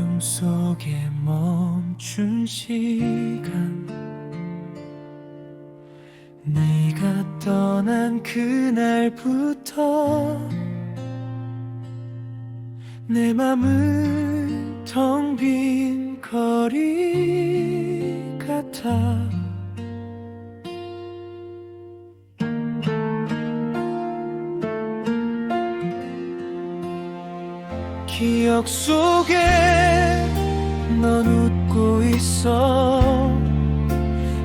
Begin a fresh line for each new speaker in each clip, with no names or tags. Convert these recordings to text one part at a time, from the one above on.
어둠 속에 멈춘 시간. 네가 떠난 그날부터 내 맘은 텅 빈 거리 같아. 기억 속에 넌 웃고 있어.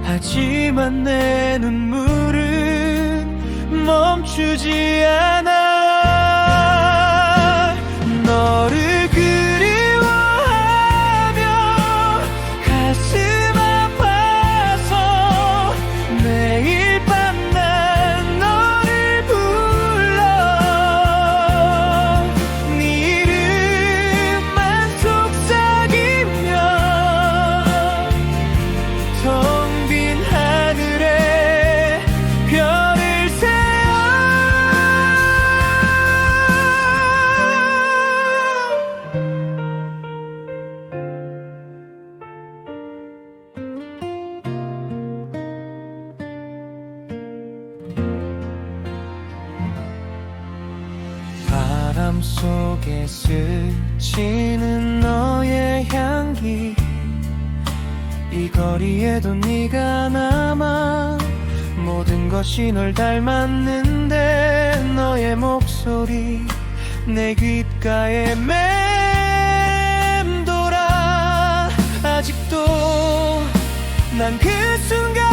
하지만 내 눈물은 멈추지 않아 바람 속에 스치는 너의 향기. 이 거리에도 네가 남아 모든 것이 널 닮았는데 너의 목소리 내 귓가에 맴돌아. 아직도 난 그 순간